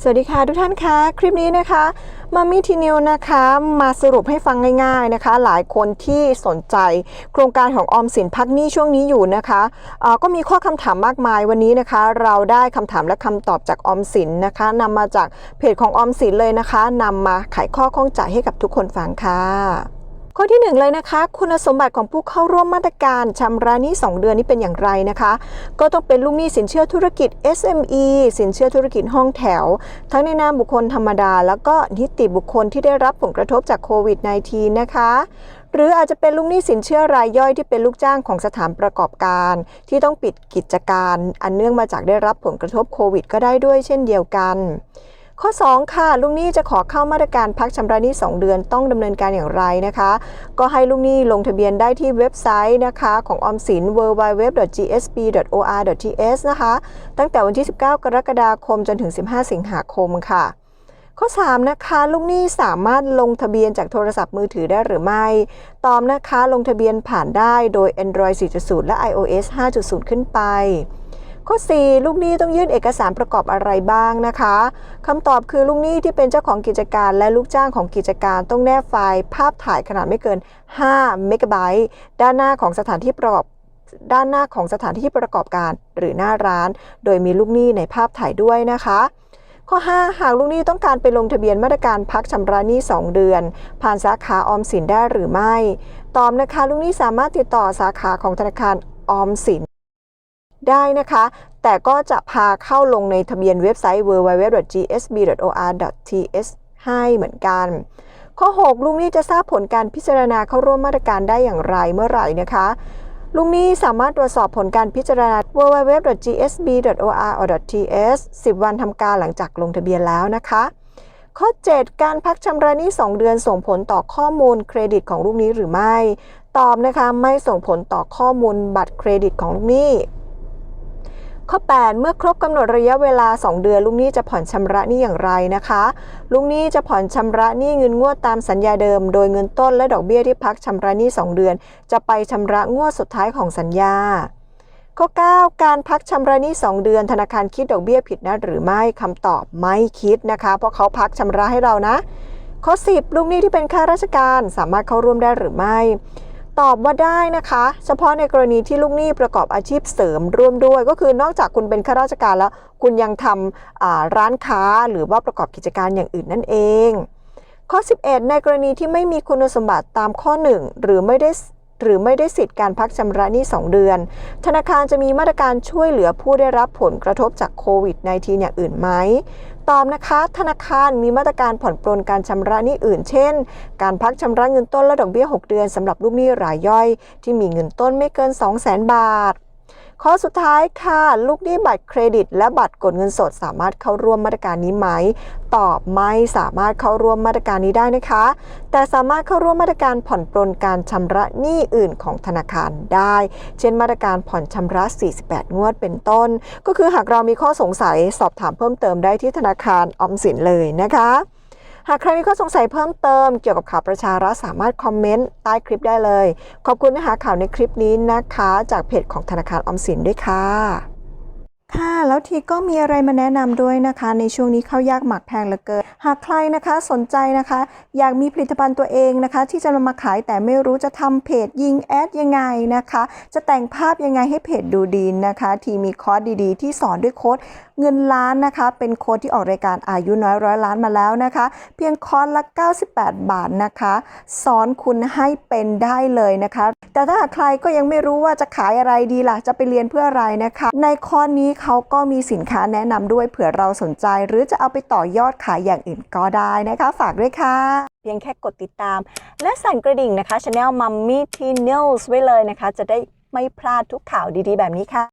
สวัสดีค่ะทุกท่านคะคลิปนี้นะคะมามิทีนิวนะคะมาสรุปให้ฟังง่ายๆนะคะ หลายคนที่สนใจ โครงการของออมสินพักหนี้ช่วงนี้อยู่นะคะก็มีข้อคำถามมากมายวันนี้นะคะ เราได้คำถามและคำตอบจากออมสินนะคะนำมาจากเพจของออมสินเลยนะคะนำมาไขข้อข้องใจให้กับทุกคนฟังค่ะ ข้อที่หนึ่งเลยนะคะ คุณสมบัติของผู้เข้าร่วมมาตรการชำระหนี้ 2 เดือนนี้เป็นอย่างไรนะคะ ก็ต้องเป็นลูกหนี้สินเชื่อธุรกิจ SME สินเชื่อธุรกิจห้องแถว ทั้งในนามบุคคลธรรมดา แล้วก็นิติบุคคลที่ได้รับผลกระทบจากโควิด -19 นะคะหรืออาจจะเป็นลูกหนี้สินเชื่อรายย่อยที่เป็นลูกจ้างของสถานประกอบการ ที่ต้องปิดกิจการ อันเนื่องมาจากได้รับผลกระทบโควิด ก็ได้ด้วยเช่นเดียวกัน ข้อ 2 ค่ะ ลูกหนี้จะขอเข้ามาตรการพักชำระหนี้ 2 เดือนต้องดำเนินการอย่างไรนะคะ ก็ให้ลูกหนี้ลงทะเบียนได้ที่เว็บไซต์นะคะของออมสิน www.gsb.or.th นะคะ ตั้งแต่วันที่ 19 กรกฎาคมจนถึง 15 สิงหาคมค่ะข้อ 3 นะคะ ลูกหนี้สามารถลงทะเบียนจากโทรศัพท์มือถือได้หรือไม่ ตอบนะคะลงทะเบียนผ่านได้โดย Android 4.0 และ iOS 5.0 ขึ้นไป ข้อ 4 ลูกหนี้ต้องยื่นเอกสารประกอบอะไรบ้างนะคะคำตอบคือลูกหนี้ที่เป็นเจ้าของกิจการและลูกจ้างของกิจการต้องแนบไฟล์ภาพถ่ายขนาดไม่เกิน5เมกะไบต์ด้านหน้าของสถานที่ประกอบด้านหน้าของสถานที่ประกอบการหรือหน้าร้าน โดยมีลูกหนี้ในภาพถ่ายด้วยนะคะ ข้อ 5 หากลูกหนี้ต้องการไปลงทะเบียนมาตรการพักชำระหนี้ 2 เดือน ผ่านสาขาออมสินได้หรือไม่ ตอบนะคะลูกหนี้สามารถติดต่อสาขาของธนาคารออมสิน ได้นะคะ แต่ก็จะพาเข้าลงในทะเบียนเว็บไซต์ www.gsb.or.th ให้เหมือนกันข้อ 6ลูกหนี้จะทราบผลการพิจารณาเข้าร่วมมาตรการได้อย่างไรเมื่อไหร่นะคะลูกหนี้สามารถตรวจสอบผลการพิจารณา www.gsb.or.th 10 วันทำการหลังจากลงทะเบียนแล้วนะคะ ข้อ 7 การพักชำระหนี้ 2 เดือนส่งผลต่อข้อมูลเครดิตของลูกนี้หรือไม่ ตอบนะคะไม่ส่งผลต่อข้อมูลบัตรเครดิตของลูกนี้ ข้อ 8 เมื่อครบกำหนดระยะเวลา 2 เดือนลูกหนี้จะผ่อนชำระหนี้อย่างไรนะคะ ลูกหนี้จะผ่อนชำระหนี้เงินงวดตามสัญญาเดิม โดยเงินต้นและดอกเบี้ยที่พักชำระหนี้ 2 เดือน จะไปชำระงวดสุดท้ายของสัญญาข้อ 9 การพักชำระหนี้ 2 เดือน ธนาคารคิดดอกเบี้ยผิดนะหรือไม่คำตอบไม่คิดนะคะ เพราะเขาพักชำระให้เรานะ ข้อ 10 ลูกหนี้ที่เป็นข้าราชการสามารถเข้าร่วมได้หรือไม่ ตอบว่าได้นะคะ เฉพาะในกรณีที่ลูกหนี้ประกอบอาชีพเสริมร่วมด้วย ก็คือนอกจากคุณเป็นข้าราชการแล้ว คุณยังทำร้านค้าหรือว่าประกอบกิจการอย่างอื่นนั่นเอง ข้อ 11 ในกรณีที่ไม่มีคุณสมบัติตามข้อ 1 หรือไม่ได้หรือไม่ได้สิทธิ์การพักชำระหนี้ 2 เดือน ธนาคารจะมีมาตรการช่วยเหลือผู้ได้รับผลกระทบจากโควิด -19 อย่างอื่นไหม ตอบนะคะ ธนาคารมีมาตรการผ่อนปลนการชำระหนี้อื่น เช่น การพักชำระเงินต้นและดอกเบี้ย 6 เดือนสำหรับลูกหนี้รายย่อย ที่มีเงินต้นไม่เกิน 200,000 บาท ข้อสุดท้ายค่ะ ลูกหนี้บัตรเครดิต และบัตรกดเงินสดสามารถเข้าร่วมมาตรการนี้ไหม ตอบไม่สามารถเข้าร่วมมาตรการนี้ได้นะคะ แต่สามารถเข้าร่วมมาตรการผ่อนปรนการชำระหนี้อื่นของธนาคารได้ เช่นมาตรการผ่อนชำระ 48 งวดเป็นต้น ก็คือหากเรามีข้อสงสัยสอบถามเพิ่มเติมได้ที่ธนาคารออมสินเลยนะคะ หากใครมีข้อสงสัยเพิ่มเติมเกี่ยวกับข่าวประชารัฐสามารถคอมเมนต์ใต้คลิปได้เลย ขอบคุณนื้อหาข่าวในคลิปนี้นะคะ จากเพจของธนาคารออมสินด้วยค่ะค่ะ แล้วทีก็มีอะไรมาแนะนำด้วยนะคะ ในช่วงนี้ข้าวยากหมักแพงเหลือเกิน หากใครนะคะสนใจนะคะ อยากมีผลิตภัณฑ์ตัวเองนะคะ ที่จะนำมาขายแต่ไม่รู้จะทำเพจยิงแอดยังไงนะคะ จะแต่งภาพยังไงให้เพจดูดีนะคะ ทีมีคอร์สดีๆ ที่สอนด้วยโค้ดเงินล้านนะคะ เป็นโค้ดที่ออกรายการอายุน้อยร้อยล้านมาแล้วนะคะ เพียงคอร์สละ 98 บาทนะคะ สอนคุณให้เป็นได้เลยนะคะ แต่ถ้าใครก็ยังไม่รู้ว่าจะขายอะไรดีล่ะ จะไปเรียนเพื่ออะไรนะคะ ในคอร์สนี้เขาก็มีสินค้าแนะนำด้วยเผื่อเราสนใจ หรือจะเอาไปต่อยอดขายอย่างอื่นก็ได้นะคะ ฝากด้วยค่ะ เพียงแค่กดติดตาม และสั่นกระดิ่งนะคะช anel Mummy Teen News ไว้เลยนะคะ จะได้ไม่พลาดทุกข่าวดีๆ แบบนี้ค่ะ